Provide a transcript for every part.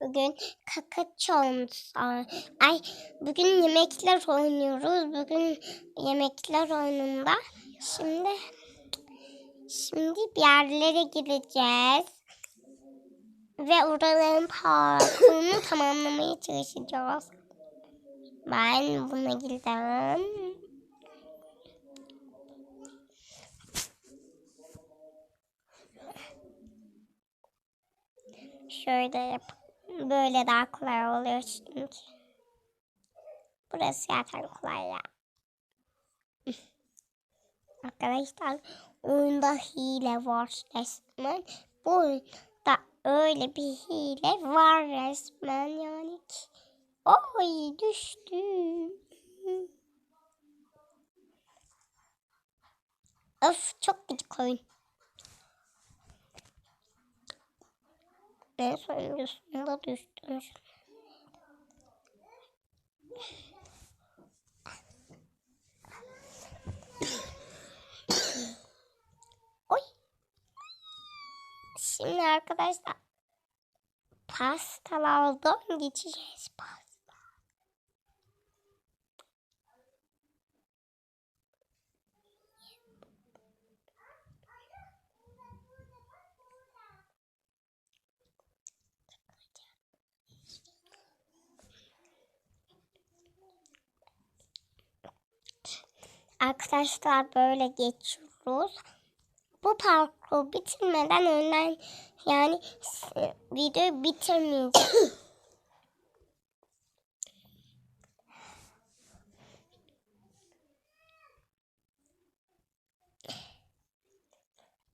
Bugün kakaçons. Ay bugün yemekler oynuyoruz. Bugün yemekler oyununda. Şimdi şimdi bir yerlere gideceğiz. Ve oraların parkurunu tamamlamaya çalışacağız. Ben buna gideceğim. Şöyle yap. Böyle daha kolay oluyor çünkü. Burası zaten kolay ya. Arkadaşlar oyunda hile var resmen. Bu oyunda öyle bir hile var resmen yani ki. Oy düştüm. Öf çok gıcık oyun. En sonuncusunda düştüm. Oy. Şimdi arkadaşlar pastalardan geçeceğiz pasta. Arkadaşlar böyle geçiyoruz. Bu parkuru bitirmeden önden yani videoyu bitirmeyeceğim.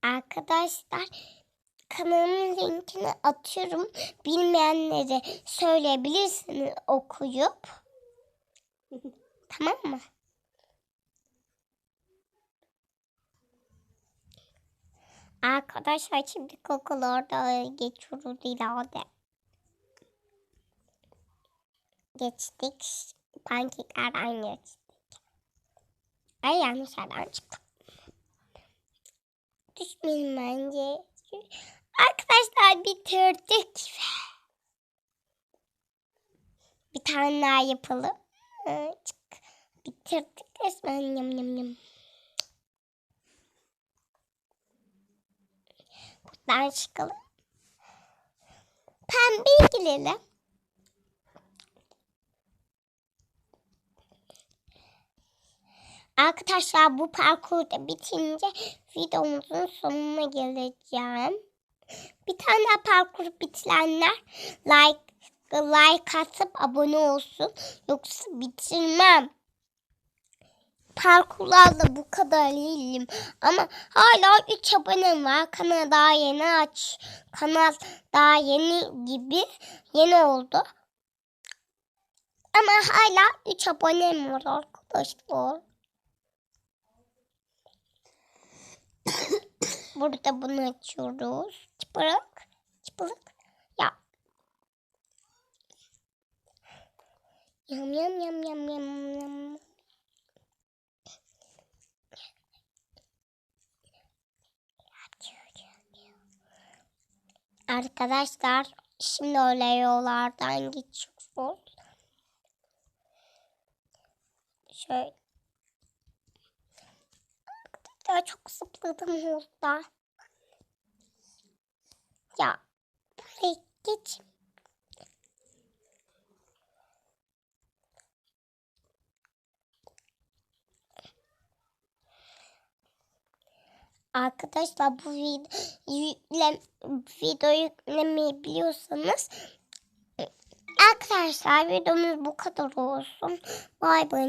Arkadaşlar kanalımın linkini atıyorum. Bilmeyenlere söyleyebilirsiniz okuyup. tamam mı? Arkadaşlar şimdi kokularda geçiyoruz ileride. Geçtik. Pankeklerden geçtik. Ay yanlış yerden çıktım. Düşmeyin bence. Arkadaşlar bitirdik. Bir tane daha yapalım. Bitirdik resmen yam yam yam. Buradan çıkalım. Pembeye girelim. Arkadaşlar bu parkurda bitince videomuzun sonuna geleceğim. Bir tane parkur bitirenler like like atıp abone olsun. Yoksa bitirmem. Parkurlarla bu kadar iyiyim. Ama hala 3 abonem var. Kanal daha yeni aç. Kanal daha yeni gibi yeni oldu. Ama hala 3 abonem var arkadaşlar. Burada bunu açıyoruz. Çıpırık. Çıpırık. Ya. Yam yam yam yam yam yam. Arkadaşlar şimdi öyle yollardan geçiyoruz. Şöyle. Arkadaşlar çok zıpladım orada. Ya buraya geç. Arkadaşlar bu vid yükle videoyu yüklemeyi biliyorsanız Arkadaşlar videomuz bu kadar olsun. Bay bay.